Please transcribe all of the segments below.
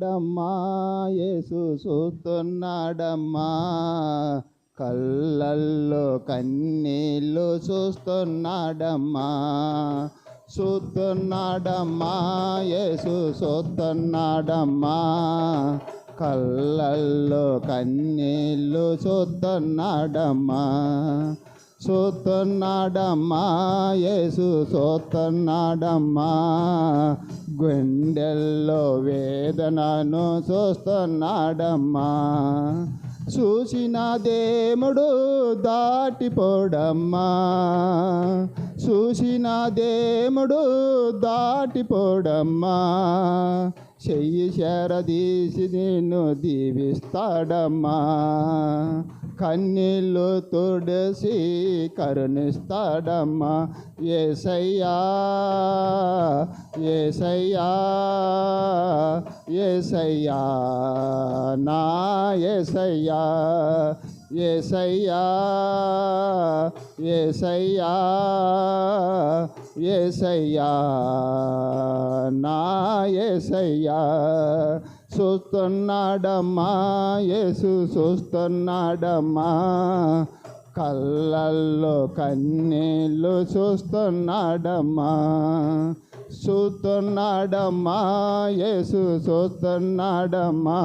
చూస్తున్నాడమ్మా యేసు చూస్తున్నాడమ్మా. కళ్ళల్లో కన్నీళ్ళు చూస్తున్నాడమ్మా. చూస్తున్నాడమ్మా యేసు చూస్తున్నాడమ్మా. కళ్ళల్లో కన్నీళ్ళు చూస్తున్నాడమ్మా. సోతున్నాడమ్మా యేసు సోతున్నాడమ్మా. గుండెల్లో వేదనను చూస్తున్నాడమ్మా చూసిన దేవుడు దాటిపోడమ్మా. చూసిన దేవుడు దాటిపోడమ్మా. చెయ్యి శరదీసి నిన్ను దీవిస్తాడమ్మా. కన్నీళ్ళు తుడిసి కరుణిస్తాడమ్మా. ఏసయ్యా ఏసయ్యా ఏసయ్యా నా ఏసయ్యా ఏసయ్యా ఏసయ్యా ఏసయ్యా నా ఏసయ్యా చూస్తున్నాడమ్మా యేసు చూస్తున్నాడమ్మా కళ్ళల్లో కన్నీళ్ళు చూస్తున్నాడమ్మా చూస్తున్నాడమ్మా యేసు చూస్తున్నాడమ్మా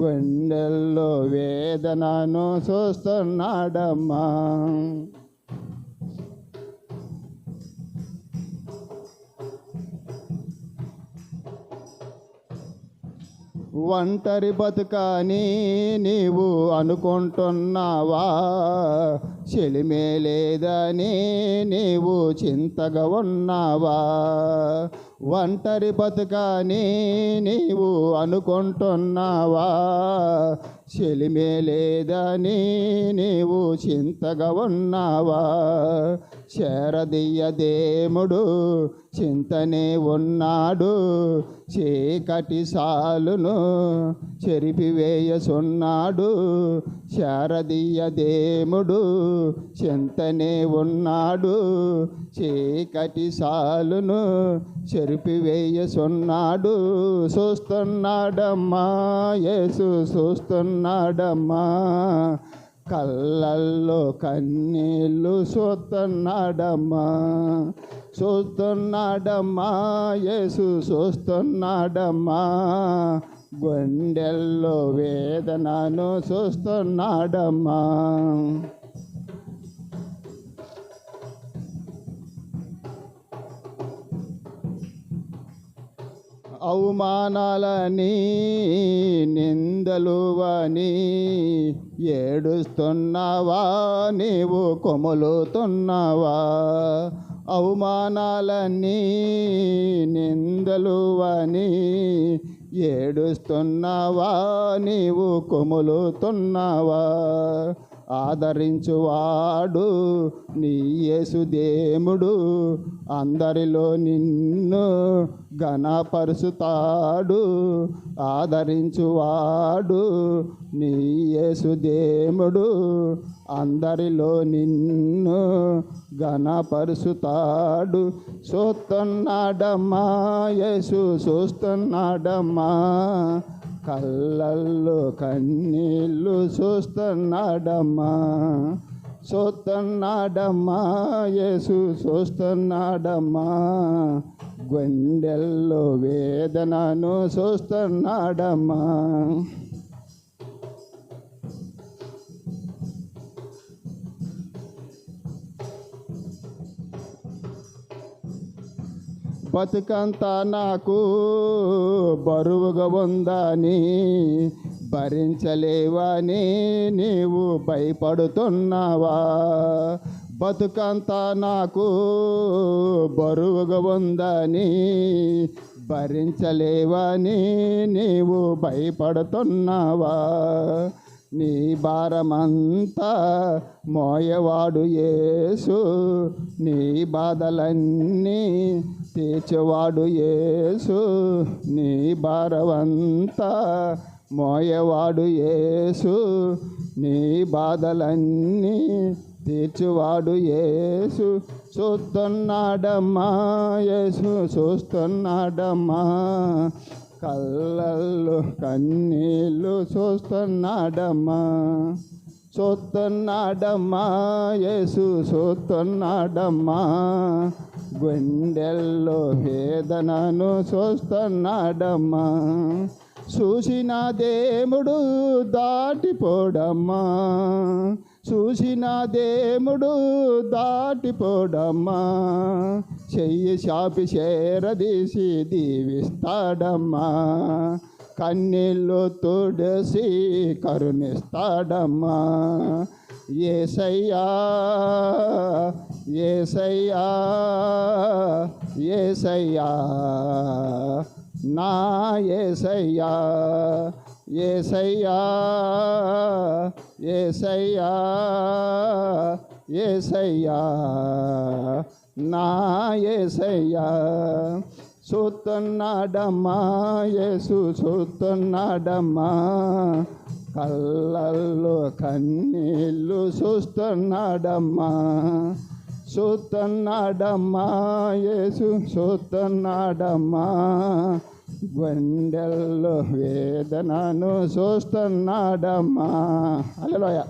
గుండెల్లో వేదనను చూస్తున్నాడమ్మా ఒంటరి బతుకని నీవు అనుకుంటున్నావా? చెలిమే లేదని నీవు చింతగా ఉన్నావా? ఒంటరి బతుకని నీవు అనుకుంటున్నావా? చెలిమే లేదని నీవు చింతగా ఉన్నావా? శరదీయ దేముడు చింతనే ఉన్నాడు. చీకటి సాలును చెరిపివేయసున్నాడు శారదీయ దేముడు చింతనే ఉన్నాడు. చీకటి సాలును చెరిపివేయసున్నాడు చూస్తున్నాడమ్మా యేసు చూస్తున్నాడమ్మా కళ్ళల్లో కన్నీళ్ళు చూస్తున్నాడమ్మా చూస్తున్నాడమ్మా యేసు చూస్తున్నాడమ్మా గుండెల్లో వేదనను చూస్తున్నాడమ్మా అవమానాలని నిందలువని ఏడుస్తున్నావా నీవు కొములుతున్నావా? అవమానాలని నిందలువని ఏడుస్తున్నావా నీవు కొములుతున్నావా? ఆదరించువాడు నీ యేసుదేముడు అందరిలో నిన్ను ఘనపరుచుతాడు ఆదరించువాడు నీ యేసుదేముడు అందరిలో నిన్ను ఘనపరుచుతాడు చూస్తున్నాడమ్మా యేసు చూస్తున్నాడమ్మా. కళ్ళల్లో కన్నీళ్ళు చూస్తున్నాడమ్మా చూస్తున్నాడమ్మా యేసు చూస్తున్నాడమ్మా గుండెల్లో వేదనను చూస్తున్నాడమ్మా బతుకంతా నాకు బరువుగా ఉందని భరించలేవని నీవు భయపడుతున్నావా? బతుకంతా నాకు బరువుగా ఉందని భరించలేవని నీవు భయపడుతున్నావా? నీ భారమంతా మోయవాడు యేసు నీ బాధలన్నీ తీర్చేవాడు యేసు నీ భారమంతా మోయవాడు యేసు నీ బాధలన్నీ తీర్చువాడు యేసు. చూస్తున్నాడమ్మా యేసు చూస్తున్నాడమ్మా. కళ్ళల్లో కన్నీళ్ళు చూస్తున్నాడమ్మా. చూస్తున్నాడమ్మా యేసు చూస్తున్నాడమ్మా గుండెల్లో వేదనను చూస్తున్నాడమ్మా చూసిన దేవుడు దాటిపోడమ్మా. చూసిన దేముడు దాటిపోడమ్మా. చెయ్యి షాపి చేరదీసి దీవిస్తాడమ్మా. కన్నీళ్ళు తుడసి కరుణిస్తాడమ్మా. ఏసయ్యా ఏసయ్యా ఏసయ్యా నా ఏసయ్యా ఏసయ్యా ఏసయ్యా ఏసయ్యా నా ఏసయ్యా. చూస్తున్నాడమ్మా యేసు చూస్తున్నాడమ్మా కళ్ళల్లో కన్నీళ్ళు చూస్తున్నాడమ్మా చూస్తున్నాడమ్మా యేసు చూస్తున్నాడమ్మా గుండెల్లో వేదనను చూస్తున్నాడమ్మా అలలోయ